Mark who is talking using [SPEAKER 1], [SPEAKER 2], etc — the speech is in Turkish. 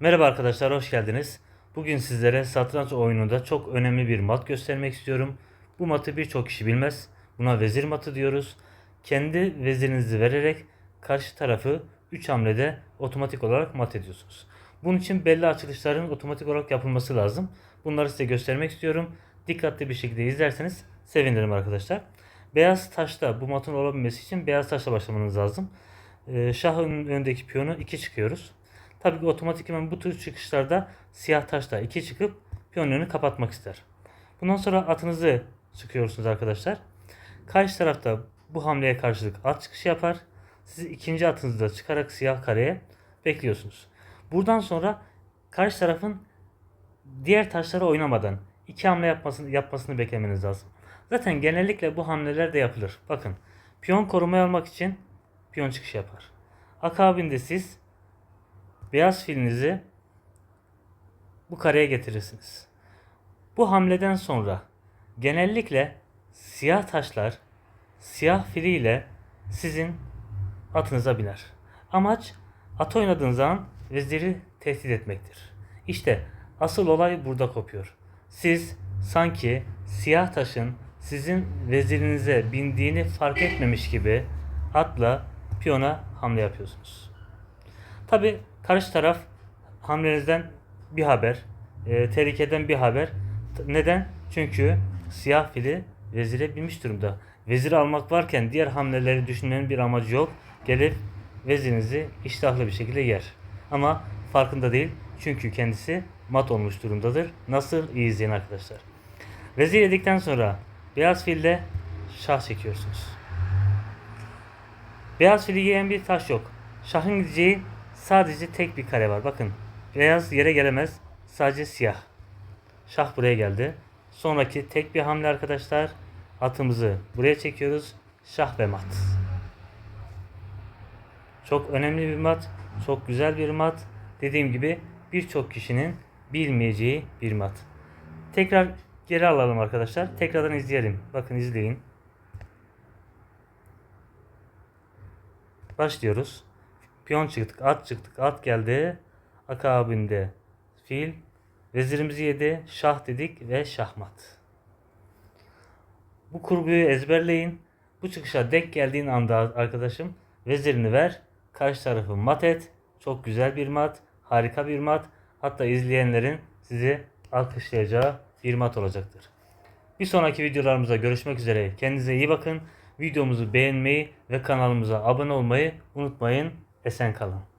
[SPEAKER 1] Merhaba arkadaşlar, hoş geldiniz. Bugün sizlere satranç oyununda çok önemli bir mat göstermek istiyorum. Bu matı birçok kişi bilmez. Buna vezir matı diyoruz. Kendi vezirinizi vererek karşı tarafı 3 hamlede otomatik olarak mat ediyorsunuz. Bunun için belli açılışların otomatik olarak yapılması lazım. Bunları size göstermek istiyorum. Dikkatli bir şekilde izlerseniz sevinirim arkadaşlar. Beyaz taşta bu matın olabilmesi için beyaz taşla başlamanız lazım. Ee, şahın önündeki piyonu 2 çıkıyoruz. Tabii ki otomatikman bu tür çıkışlarda siyah taşla 2 çıkıp piyon önünü kapatmak ister. Bundan sonra atınızı çıkıyorsunuz arkadaşlar. Karşı tarafta bu hamleye karşılık at çıkışı yapar. Siz ikinci atınızı da çıkarak siyah kareye bekliyorsunuz. Buradan sonra karşı tarafın diğer taşlara oynamadan iki hamle yapmasını, yapmasını beklemeniz lazım. Zaten genellikle bu hamleler de yapılır. Bakın piyon korumaya almak için piyon çıkışı yapar. Akabinde siz beyaz filinizi bu kareye getirirsiniz. Bu hamleden sonra genellikle siyah taşlar siyah filiyle sizin atınıza biner. Amaç at oynadığınız zaman veziri tehdit etmektir. İşte asıl olay burada kopuyor. Siz sanki siyah taşın sizin vezirinize bindiğini fark etmemiş gibi atla piyona hamle yapıyorsunuz. Tabi karşı taraf hamlenizden bir haber, e, tehlikeden bir haber. Neden? Çünkü siyah fili vezire binmiş durumda. Veziri almak varken diğer hamleleri düşünmenin bir amacı yok. Gelip vezirinizi iştahlı bir şekilde yer. Ama farkında değil. Çünkü kendisi mat olmuş durumdadır. Nasıl? İyi izleyin arkadaşlar. Vezir yedikten sonra beyaz filde şah çekiyorsunuz. Beyaz fili yiyen bir taş yok. Şahın gideceği sadece tek bir kare var. Bakın beyaz yere gelemez. Sadece siyah. Şah buraya geldi. Sonraki tek bir hamle arkadaşlar. Atımızı buraya çekiyoruz. Şah ve mat. Çok önemli bir mat. Çok güzel bir mat. Dediğim gibi birçok kişinin bilmeyeceği bir mat. Tekrar geri alalım arkadaşlar. Tekrardan izleyelim. Bakın izleyin. Başlıyoruz. Piyon çıktık, at çıktık, at geldi. Akabinde fil. Vezirimizi yedi, şah dedik ve şahmat. Bu kurguyu ezberleyin. Bu çıkışa dek geldiğin anda arkadaşım vezirini ver. Karşı tarafı mat et. Çok güzel bir mat. Harika bir mat. Hatta izleyenlerin sizi alkışlayacağı bir mat olacaktır. Bir sonraki videolarımıza görüşmek üzere. Kendinize iyi bakın. Videomuzu beğenmeyi ve kanalımıza abone olmayı unutmayın. Esen kalın.